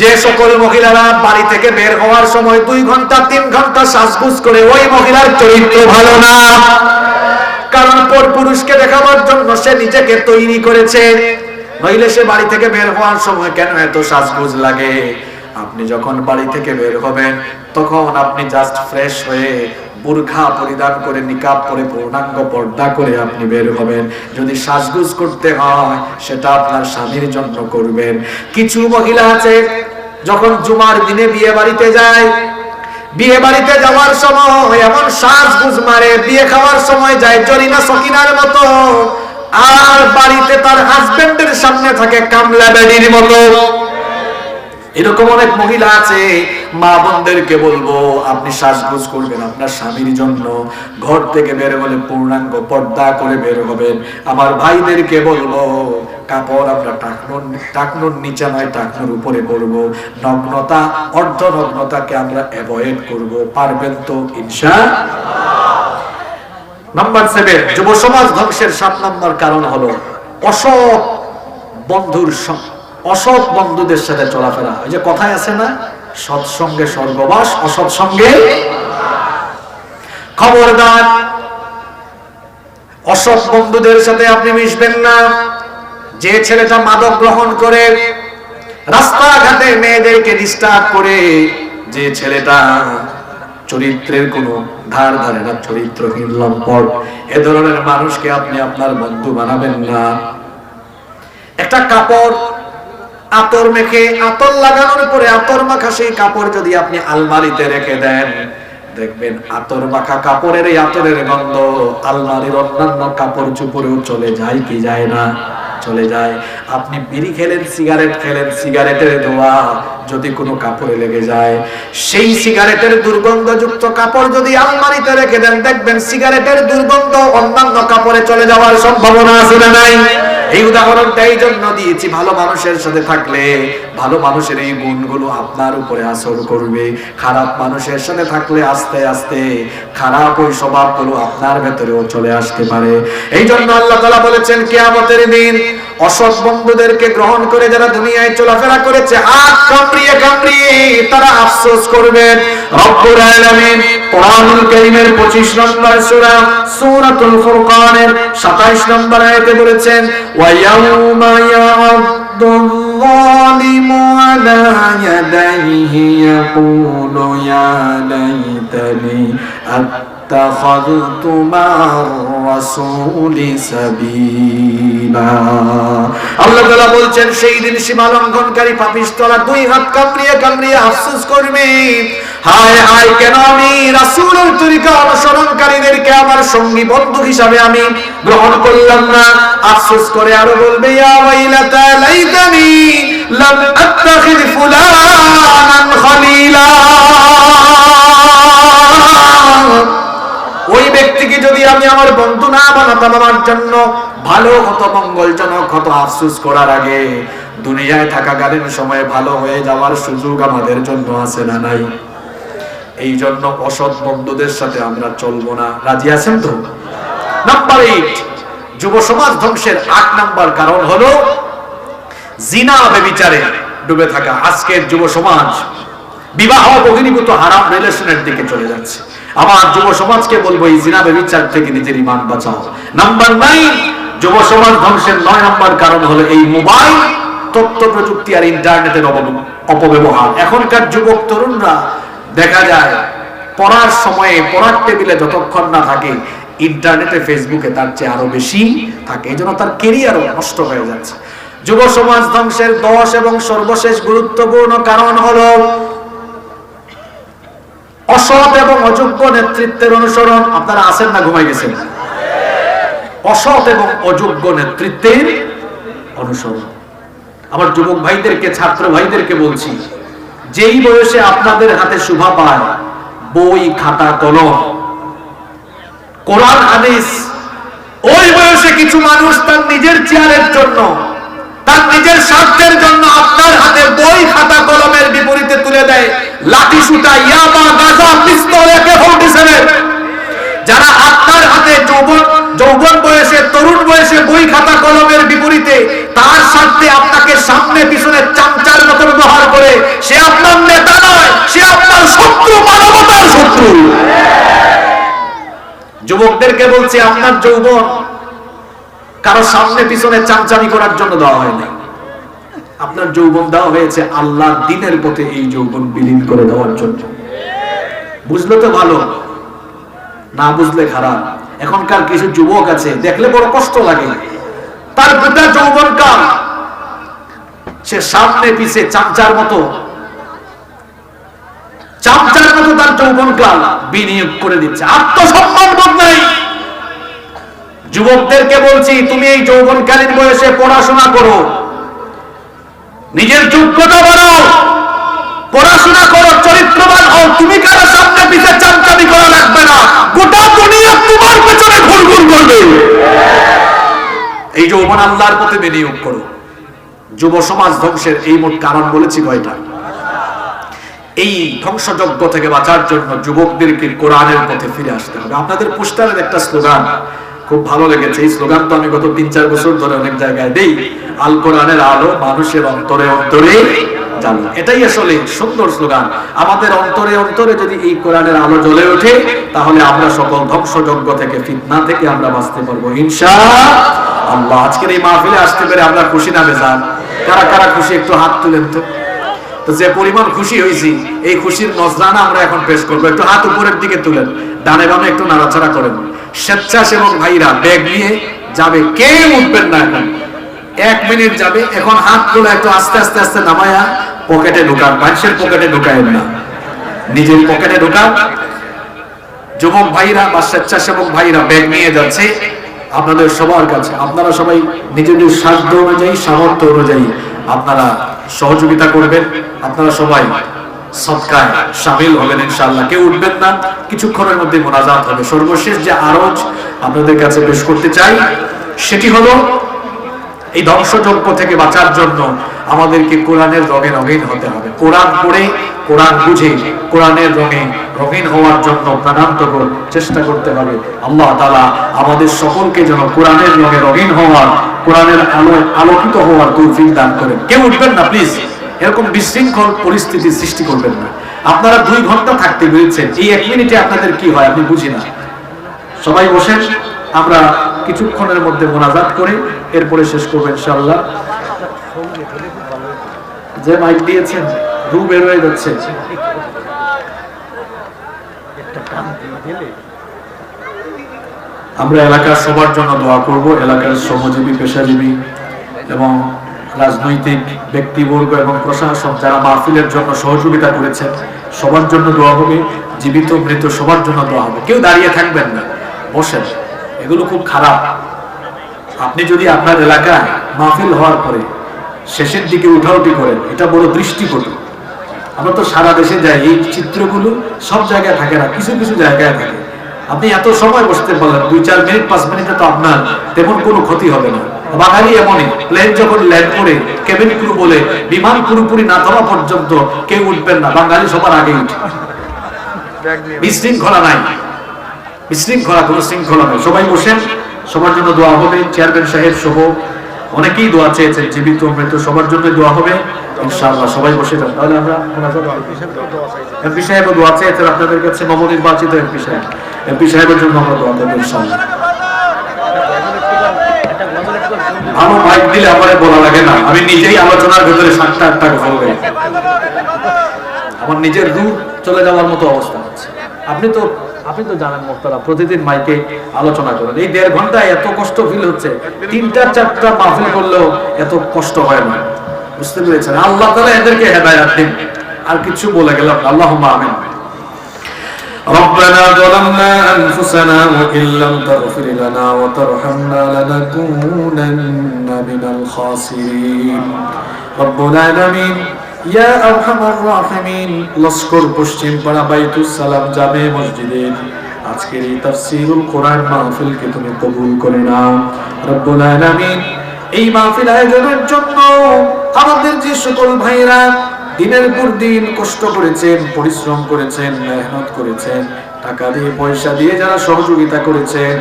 যে সকল মহিলারা বাড়ি থেকে বের হওয়ার সময় দুই ঘণ্টা, তিন ঘণ্টা শ্বাসগুজ করে ওই মহিলার চরিত্র ভালো না। কারণ পর পুরুষকে দেখাবার জন্য সে নিজেকে তৈরি করেছে। নইলে সে বাড়ি থেকে বের হওয়ার সময় কেন এত শ্বাসগুজ লাগে? আপনি যখন বাড়ি থেকে বের হবেন, তখন আপনি জাস্ট ফ্রেশ হয়ে বুরখা পরিধান করে নিকাব পরে পূর্ণাঙ্গ পর্দা করে আপনি বের হবেন। যদি সাজগুজ করতে হয়, সেটা আপনার স্বামীর জন্য করবেন। কিছু মহিলা আছে, যখন জুমার দিনে বিয়ে বাড়িতে যায়, বিয়ে বাড়িতে যাওয়ার সময় এমন সাজগুজ মারে, বিয়ে খাওয়ার সময় যায় জরিনা সকিনার মতো, আর বাড়িতে তার হাজবেন্ডের সামনে থাকে কামলা বেডির মতো। এরকম অনেক মহিলা আছে মা বোনদেরকে বলব, আপনি শ্বাসগুজ করবেন আপনার স্বামীর জন্য। ঘর থেকে বের হলে পূর্ণাঙ্গ পর্দা করে বের হবেন। আমার ভাইদেরকে বলব, কাপড় আমরা টাকনুর টাকনুর নিচে নয়, টাকনুর উপরে পরবো। নগ্নতা অর্ধ নগ্নতাকে আমরা অ্যাভয়েড করব। পারবেন তো ইনশা নাম্বার সেভেন যুব সমাজ ধ্বংসের সাত নম্বর কারণ হলো অসৎ বন্ধুর অসৎ বন্ধুদের সাথে চলাফেরা। ওই যে কথায় আছে না? সৎসঙ্গে স্বর্গবাস অসৎ সঙ্গে খবরদার। অসৎ বন্ধুদের সাথে আপনি মিশবেন না। যে ছেলেটা মাদক গ্রহণ করে, রাস্তাঘাটে মেয়েদেরকে ডিস্টার্ব করে, যে ছেলেটা চরিত্রের কোনো ধার ধারে না, চরিত্রহীন, লম্পট, এ ধরনের মানুষকে আপনি আপনার বন্ধু বানাবেন না। একটা কাপড় আতর মেখে আতর লাগানোর পরে আতর মাখা সেই কাপড় যদি আপনি আলমারিতে রেখে দেন, দেখবেন আতর মাখা কাপড়ের এই আতরের গন্ধ আলমারির অন্যান্য কাপড় চুপড়েও চলে যায় কি যায় না? চলে যায়। আপনি বিড়ি খেলেন, সিগারেট খেলেন, সিগারেটের ধোয়া যদি কোনো কাপড়ে লেগে যায়, সেই সিগারেটের দুর্গন্ধযুক্ত কাপড় যদি আলমারিতে রেখে দেন, দেখবেন সিগারেটের দুর্গন্ধ অন্যান্য কাপড়ে চলে যাওয়ার সম্ভাবনা আছে না নাই? এই উদাহরণটা এই জন্য দিয়েছি, ভালো মানুষের সাথে থাকলে, ভালো মানুষের এই গুণগুলো আপনার উপরে আসর করবে। খারাপ মানুষের সাথে থাকলে আস্তে আস্তে খারাপ ওই স্বভাবগুলো আপনার ভেতরেও চলে আসতে পারে। এই জন্য আল্লাহ তালা বলেছেন, কেয়ামতের দিন অসৎ বন্ধুদেরকে গ্রহণ করে যারা দুনিয়ায় চলাফেরা করেছে, হাত কামড়িয়ে কামড়িয়ে তারা আফসোস করবেন। রব্বুল আলামিন কোরআনুল কারীমের 25 নম্বর সূরা সূরাতুল ফুরকানের 27 নম্বর আয়াতে বলেছেন ওয়া ইয়াউমা ইয়া اتخذت مع الرسول سبيلا আল্লাহ তাআলা বলছেন সেই দিন সীমা লঙ্ঘনকারী পাপিষ্ঠরা দুই হাত কামড়িয়ে কামড়িয়ে আফসোস করবে হায় হায় কেন আমি রাসূলের তরিকা অনুসরণকারীদেরকে আমার সঙ্গী বন্ধু হিসাবে আমি গ্রহণ করলাম না আফসোস করে আরো বলবে ইয়া ওয়াইলাতা লাইতানি লাম আত্তাখিদ ফুলানান খলিলা ওই ব্যক্তিকে যদি আমি আমার বন্ধু না বানাতাম আমার জন্য, ভালো হতো, মঙ্গলজনক হতো আফসুস করার আগে। দুনিয়ায় থাকাকালীন সময়ে ভালো হয়ে যাওয়ার সুযোগ আমাদের জন্য আছে না নাই? এই জন্য অসৎ বন্ধুদের সাথে আমরা চলবো না। রাজি আছেন তো? নাম্বার এইট যুব সমাজ ধ্বংসের আট নাম্বার কারণ হলো, জিনা বেবিচারে ডুবে থাকা। আজকের যুব সমাজ বিবাহ বহির্ভূত হারাম রিলেশনের দিকে চলে যাচ্ছে। আমার যুব সমাজকে বলব, এই জিনা বেবিচার থেকে নিজের ইমান বাঁচাও। নাম্বার নাইন যুব সমাজ ধ্বংসের নয় নাম্বার কারণ হলো এই মোবাইল, তথ্য প্রযুক্তি আর ইন্টারনেটের অপব্যবহার। এখনকার যুবক তরুণরা, দেখা যায়, পড়ার সময়ে, পড়ার টেবিলে যতক্ষণ না থাকে, ইন্টারনেটে, ফেসবুকে তার চেয়ে আরও বেশি থাকে। এই জন্য তার কেরিয়ারও নষ্ট হয়ে যাচ্ছে। যুব সমাজ ধ্বংসের দশ এবং সর্বশেষ গুরুত্বপূর্ণ কারণ হলো অসৎ এবং অযোগ্য নেতৃত্বের অনুসরণ, আপনারা আছেন না ঘুমাই গেছেন? অসৎ এবং অযোগ্য নেতৃত্বের অনুসরণ। আমার যুবক ভাইদেরকে, ছাত্র ভাইদেরকে বলছি, যেই বয়সে আপনাদের হাতে শুভা পায়, বই, খাতা, কলম, কোরআন, হাদিস, ওই বয়সে কিছু মানুষ তার নিজের চেয়ারের জন্য তার নিজের স্বার্থের জন্য আপনার হাতে বই, খাতা, কলমের বিপরীতে তুলে দেয়। লাঠি সুতা ইয়াবা, গাজা, পিস্তল একে ফোর্টি যারা আপনার হাতে যৌবন যৌবন বয়সে, তরুণ বয়সে বই, খাতা, কলমের বিপরীতে, তার স্বার্থে আপনাকে সামনে, পিছনে চামচার মতো ব্যবহার করে, সে আপনার নেতা নয়, সে আপনার শত্রু, মানবতার শত্রু। যুবকদেরকে বলছে, আপনার যৌবন কারও সামনে, পিছনে চামচামি করার জন্য দেওয়া হয়নি আপনার যৌবন দেওয়া হয়েছে আল্লাহ দিনের পথে এই যৌবন বিলীন করে দেওয়ার জন্য। বুঝলে তো ভালো, না বুঝলে খারাপ। এখনকার কিছু যুবক আছে, দেখলে বড় কষ্ট লাগে। তার গোটা যৌবন কাল সে সামনে পিছে চামচার মতো। চামচার মতো তার যৌবন কাল বিনিয়োগ করে দিচ্ছে। আত্মসম্মান বোধ নাই। যুবকদেরকে বলছি, তুমি এই যৌবনকালীন বয়সে পড়াশোনা করো। নিজের যোগ্যতা বাড়াও। পড়াশোনা করো, চরিত্রবান হও। তুমি কারও সামনে পিছে চামচামি করা লাগবে না। গোটা দুনিয়া তোমার পেছনে ঘুরঘুর করবে। এই যৌবন আল্লাহর পথে বিনিয়োগ করো। যুব সমাজ ধ্বংসের এই মোট কারণ বলেছি কয়টা? এই ধ্বংসযজ্ঞ থেকে বাঁচার জন্য যুবকদেরকে কোরআনের পথে ফিরে আসতে হবে। আপনাদের পোস্টারের একটা স্লোগান খুব ভালো লেগেছে। এই স্লোগান তো আমি গত তিন চার বছর ধরে অনেক জায়গায় দেই। আল কোরআনের আলো মানুষের অন্তরে অন্তরে জানো এটাই আসলে সুন্দর স্লোগান। আমাদের অন্তরে অন্তরে যদি এই কোরআনের আলো জ্বলে ওঠে, তাহলে আমরা সকল ধ্বংসযজ্ঞ থেকে, ফিতনা থেকে আমরা বাঁচতে পারব। ইনশা আল্লাহ, আজকের এই মাহফিলে আসতে পেরে আমরা খুশি না বেজান কারা কারা খুশি? একটু হাত তুলেন তো। তো যে পরিমাণ খুশি হয়েছি, এই খুশির নজরানা আমরা এখন পেশ করব। একটু হাত উপরের দিকে তুলেন। ডানে বামে একটু নাড়াচাড়া করেন। স্বেচ্ছাসেবক ভাইরা ব্যাগ নিয়ে যাবে, কেউ উঠবেন না এখন। এক মিনিট যাবে, এখন হাতগুলো একটু আস্তে আস্তে আস্তে নামায়া পকেটে ঢুকান, মানুষের পকেটে ঢুকায়েন না। নিজের পকেটে ঢুকান। যুবক ভাইরা বা স্বেচ্ছাসেবক ভাইরা ব্যাগ নিয়ে যাচ্ছে। আপনাদের সবার কাছে, আপনারা সবাই নিজেদের সাধ্য অনুযায়ী, সামর্থ্য অনুযায়ী আপনারা সহযোগিতা করবেন। আপনারা সবাই সৎকায় সামিল হবেন ইনশাআল্লাহ। কেউ উঠবেন না, কিছুক্ষণের মধ্যে মোনাজাত হবে। সর্বশেষ যে আরজ আপনাদের কাছে পেশ করতে চাই, সেটি হলো এই ধ্বংসযজ্ঞ থেকে বাঁচার জন্য আমাদেরকে কোরআনের রঙে রঙিন হতে হবে। কোরআন পড়ে, কোরআন বুঝে, কোরআনের রঙে রঙিন হওয়ার জন্য প্রাণান্তকর চেষ্টা করতে হবে। আল্লাহ তালা আমাদের সকলকে যেন কোরআনের রঙে রঙিন হওয়ার, কোরআনের আলো আলোকিত হওয়ার দান করেন। কেউ উঠবেন না প্লিজ এরকম বিশৃঙ্খল পরিস্থিতি সৃষ্টি করবেন না। আপনারা দুই ঘণ্টা থাকতে পেরেছেন। এই এক মিনিটে আপনাদের কি হয় আমি বুঝি না। সবাই বসেন, আমরা কিছুক্ষণের মধ্যে মোনাজাত করে, এরপরে শেষ করব ইনশাআল্লাহ। যে মাইক দিয়েছেন, রু বের হয়ে যাচ্ছে। আমরা এলাকার সবার জন্য দোয়া করব, এলাকার শ্রমজীবী, পেশাজীবী এবং রাজনৈতিক, ব্যক্তিবর্গ এবং প্রশাসন যারা মাহফিলের জন্য সহযোগিতা করেছেন, সবার জন্য দোয়া হবে, জীবিত, মৃত, সবার জন্য দোয়া হবে। কেউ দাঁড়িয়ে থাকবেন না, বসেন। এগুলো খুব খারাপ। আপনি যদি আপনার এলাকায় মাহফিল হওয়ার পরে শেষের দিকে উঠাউটি করেন, এটা বড় দৃষ্টিকটু। আমরা তো সারা দেশে যাই, এই চিত্রগুলো সব জায়গায় থাকে না, কিছু কিছু জায়গায় থাকে। আপনি এত সময় বসতে বলেন দুই চার মিনিট, পাঁচ মিনিটে তো আপনার তেমন কোনো ক্ষতি হবে না। বাঙালি এমনই প্লেন যখন ল্যান্ড করে কেবিন ক্রু বলে, বিমান পুরোপুরি না থামা পর্যন্ত কেউ উঠবেন না। বাঙালি সবার আগে উঠে। বিশৃঙ্খলা নাই। বিশৃঙ্খলা, কোনো শৃঙ্খলা সবাই বসেন। সবার জন্য দোয়া হবে। চেয়ারম্যান সাহেব সহ অনেকেই দোয়া চেয়েছেন, জীবিত মৃত। সবার জন্য দোয়া হবে। ইনশাআল্লাহ সবাই বসে যান। তাহলে আমরা এমপি দোয়া চেয়েছেন আপনাদের কাছে। নবনির্বাচিত এমপি সাহেব। এমপি সাহেবের জন্য আমরা দোয়া দেবো ইনশাআল্লাহ। ভালো মাইক দিলে আমার বলা লাগে না। আমি নিজেই আলোচনার ভেতরে সাতটা আটটা কথা বলে। আমার নিজের রূপ চলে যাওয়ার মতো অবস্থা হচ্ছে। আপনি তো আপনি তো জানেন মোক্তারা, প্রতিদিন মাইকে আলোচনা করেন। এই দেড় ঘন্টায় এত কষ্ট ফিল হচ্ছে। তিনটা, চারটা মাহফিল করলেও এত কষ্ট হয় না। বুঝতে পেরেছেন? আল্লাহ তালা এদেরকে হেদায়াত দিন। আর কিছু বলে গেলাম আল্লাহ আমিন। ربنا ظلمنا أنفسنا وإن لم تغفر لنا وترحمنا لنكونن من الخاسرين رب العالمين ইয়া আরহামার রাহিমিন লস্কর পশ্চিম পাড়া বাইতুস সালাম জামে মসজিদে আজকের এই তাফসীরুল কোরআন মাহফিলকে তুমি কবুল করে নাও রব্বুল আলামিন এই মাহফিল আয়োজনের জন্য আমাদের যে সকল ভাইরা দিনের পর দিন কষ্ট করেছেন, পরিশ্রম করেছেন, মেহনত করেছেন, টাকা দিয়ে পয়সা দিয়ে যারা সহযোগিতা করেছেন,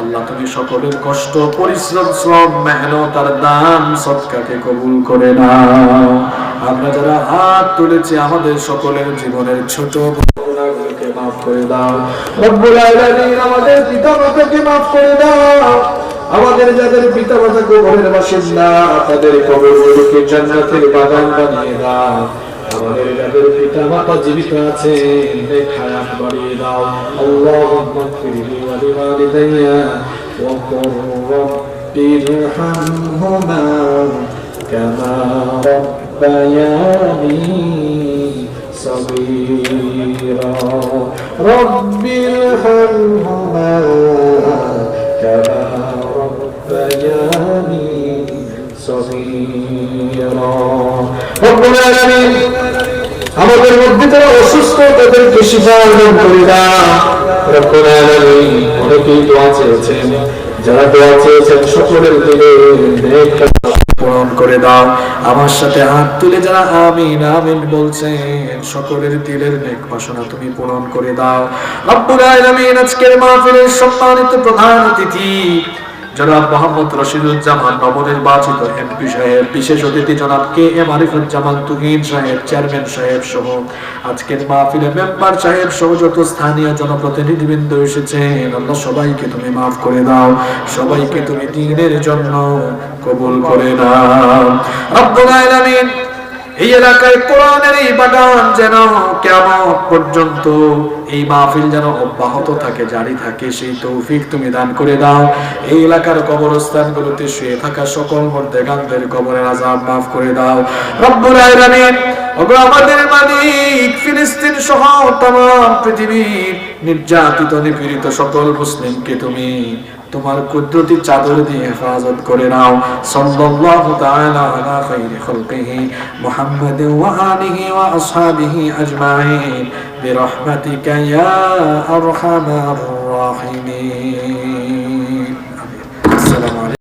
আল্লাহ তুমি সকলের কষ্ট, পরিশ্রম, শ্রম, মেহনত আর দান সৎকাকে কবুল করে নাও। আমরা যারা হাত তুলেছি আমাদের সকলের জীবনের ছোট করে দাও। আমাদের পিতা মাতাকে মাফ করে দাও। আমাদের যাদের পিতা মাতা কবরের বাসিন্দা তাদের কবরগুলোকে জান্নাতের বাগান বানিয়ে দাও আমাদের যাদের পিতা মাতা জীবিত আছে হায়াত বাড়িয়ে দাও আল্লাহুম্মা ফিরলি ওয়া লিওয়ালিদাইয়া ওয়া কুর রাব্বি ইরহামহুমা কামা রাব্বায়ানি صغيرا رب ارحمهما كما ربياني صغيرا رب العالمين আমাদের মধ্যে যারা অসুস্থ তাদেরকে শিফা দান করে দাও রব্বুল আলামিন অনেকেই দোয়া চেয়েছেন যারা দোয়া চেয়েছেন সকলের দিলে নেক পূরণ করে দাও। আমার সাথে হাত তুলে যারা আমিন আমিন বলছেন। সকলের দিলের নেক বাসনা তুমি পূরণ করে দাও। রব্বুল আলামিন আজকের মাহফিলের সম্মানিত প্রধান অতিথি জনাব মোহাম্মদ রশিদুজ্জামান নবনির্বাচিত এমপি সাহেব, বিশেষ অতিথি জনাব কে এম আরিফুজ্জামান তুহিন সাহেব, চেয়ারম্যান সাহেব সহ আজকের মাহফিলে মেম্বার সাহেব সহ যত স্থানীয় জনপ্রতিনিধিবৃন্দ এসেছেন, আল্লাহ সবাইকে তুমি মাফ করে দাও, সবাইকে তুমি দিনের জন্য কবুল করে নাও। রব্বুল আলামিন এই এলাকায় কোরআনের এই বাগান যেন কেমন পর্যন্ত এই মাহফিল যেন অব্যাহত থাকে, জারি থাকে, সেই তৌফিক তুমি দান করে দাও। এই এলাকার কবরস্থান গুলোতে শুয়ে থাকা সকল মর্দেগানদের কবরের আজাব মাফ করে দাও। রব্বুল আলামিন, ওগো আমাদের মালিক, ফিলিস্তিন সহ তমাম পৃথিবীর নির্যাতিত নিপীড়িত সকল মুসলিমকে তুমি তোমার কুদরতি চাদর দিয়ে হেফাজত করে নাও। সাল্লাল্লাহু তাআলা আলা খাইরি খালকিহি মুহাম্মাদ ওয়া আলিহি ওয়া আসহাবিহি আজমাইন। বিরহমাতিকা ইয়া আরহামার রাহিমিন।